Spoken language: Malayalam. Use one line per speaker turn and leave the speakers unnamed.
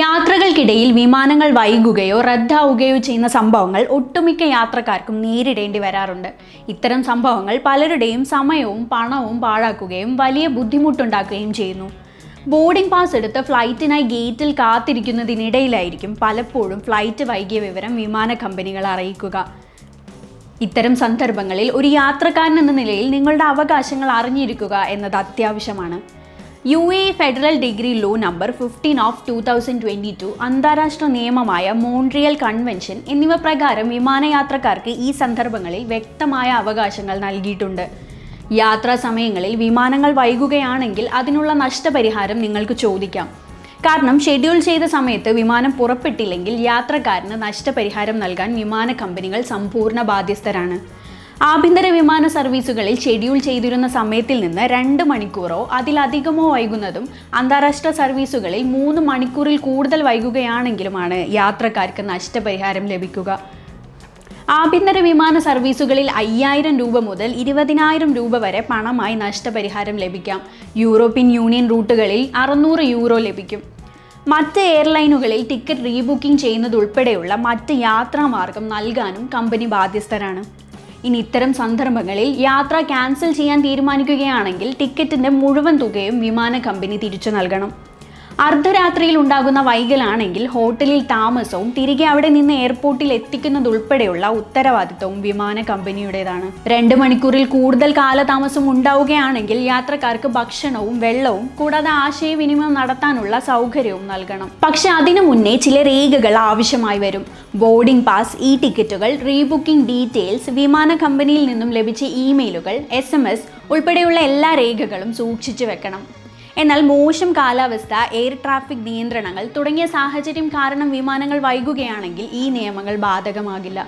യാത്രകൾക്കിടയിൽ വിമാനങ്ങൾ വൈകുകയോ റദ്ദാവുകയോ ചെയ്യുന്ന സംഭവങ്ങൾ ഒട്ടുമിക്ക യാത്രക്കാർക്കും നേരിടേണ്ടി വരാറുണ്ട്. ഇത്തരം സംഭവങ്ങൾ പലരുടെയും സമയവും പണവും പാഴാക്കുകയും വലിയ ബുദ്ധിമുട്ടുണ്ടാക്കുകയും ചെയ്യുന്നു. ബോർഡിംഗ് പാസ് എടുത്ത് ഫ്ലൈറ്റിനായി ഗേറ്റിൽ കാത്തിരിക്കുന്നതിനിടയിലായിരിക്കും പലപ്പോഴും ഫ്ലൈറ്റ് വൈകിയ വിവരം വിമാന കമ്പനികൾ അറിയിക്കുക. ഇത്തരം സന്ദർഭങ്ങളിൽ ഒരു യാത്രക്കാരൻ എന്ന നിലയിൽ നിങ്ങളുടെ അവകാശങ്ങൾ അറിഞ്ഞിരിക്കുക എന്നത് അത്യാവശ്യമാണ്. U A federal decree law number fifteen of two thousand twenty two അന്താരാഷ്ട്ര നിയമമായ മോൺട്രിയൽ കൺവെൻഷൻ എന്നിവ പ്രകാരം വിമാനയാത്രക്കാർക്ക് ഈ സന്ദർഭങ്ങളിൽ വ്യക്തമായ അവകാശങ്ങൾ നൽകിയിട്ടുണ്ട്. യാത്രാ സമയങ്ങളിൽ വിമാനങ്ങൾ വൈകുകയാണെങ്കിൽ അതിനുള്ള നഷ്ടപരിഹാരം നിങ്ങൾക്ക് ചോദിക്കാം. കാരണം ഷെഡ്യൂൾ ചെയ്ത സമയത്ത് വിമാനം പുറപ്പെട്ടില്ലെങ്കിൽ യാത്രക്കാരന് നഷ്ടപരിഹാരം നൽകാൻ വിമാന കമ്പനികൾ സമ്പൂർണ ബാധ്യസ്ഥരാണ്. ആഭ്യന്തര വിമാന സർവീസുകളിൽ ഷെഡ്യൂൾ ചെയ്തിരുന്ന സമയത്തിൽ നിന്ന് രണ്ട് മണിക്കൂറോ അതിലധികമോ വൈകുന്നതും അന്താരാഷ്ട്ര സർവീസുകളിൽ മൂന്ന് മണിക്കൂറിൽ കൂടുതൽ വൈകുകയാണെങ്കിലുമാണ് യാത്രക്കാർക്ക് നഷ്ടപരിഹാരം ലഭിക്കുക. ആഭ്യന്തര വിമാന സർവീസുകളിൽ അയ്യായിരം രൂപ മുതൽ ഇരുപതിനായിരം രൂപ വരെ പണമായി നഷ്ടപരിഹാരം ലഭിക്കാം. യൂറോപ്യൻ യൂണിയൻ റൂട്ടുകളിൽ അറുന്നൂറ് യൂറോ ലഭിക്കും. മറ്റ് എയർലൈനുകളിൽ ടിക്കറ്റ് റീബുക്കിംഗ് ചെയ്യുന്നതുൾപ്പെടെയുള്ള മറ്റ് യാത്രാമാർഗം നൽകാനും കമ്പനി ബാധ്യസ്ഥരാണ്. ഇനി ഇത്തരം സന്ദർഭങ്ങളിൽ യാത്ര ക്യാൻസൽ ചെയ്യാൻ തീരുമാനിക്കുകയാണെങ്കിൽ ടിക്കറ്റിന്റെ മുഴുവൻ തുകയും വിമാന കമ്പനി തിരിച്ചു നൽകണം. അർദ്ധരാത്രിയിൽ ഉണ്ടാകുന്ന വൈകലാണെങ്കിൽ ഹോട്ടലിൽ താമസവും തിരികെ അവിടെ നിന്ന് എയർപോർട്ടിൽ എത്തിക്കുന്നതുൾപ്പെടെയുള്ള ഉത്തരവാദിത്വവും വിമാന കമ്പനിയുടേതാണ്. രണ്ട് മണിക്കൂറിൽ കൂടുതൽ കാലതാമസം ഉണ്ടാവുകയാണെങ്കിൽ യാത്രക്കാർക്ക് ഭക്ഷണവും വെള്ളവും കൂടാതെ ആശയവിനിമയം നടത്താനുള്ള സൗകര്യവും നൽകണം. പക്ഷെ അതിനു മുന്നേ ചില രേഖകൾ ആവശ്യമായി വരും. ബോർഡിംഗ് പാസ് ഇ ടിക്കറ്റുകൾ റീബുക്കിംഗ് ഡീറ്റെയിൽസ് വിമാന കമ്പനിയിൽ നിന്നും ലഭിച്ച ഇമെയിലുകൾ എസ് ഉൾപ്പെടെയുള്ള എല്ലാ രേഖകളും സൂക്ഷിച്ചു വെക്കണം. എന്നാൽ മോശം കാലാവസ്ഥ എയർ ട്രാഫിക് നിയന്ത്രണങ്ങൾ തുടങ്ങിയ സാഹചര്യം കാരണം വിമാനങ്ങൾ വൈകുകയാണെങ്കിൽ ഈ നിയമങ്ങൾ ബാധകമാകില്ല.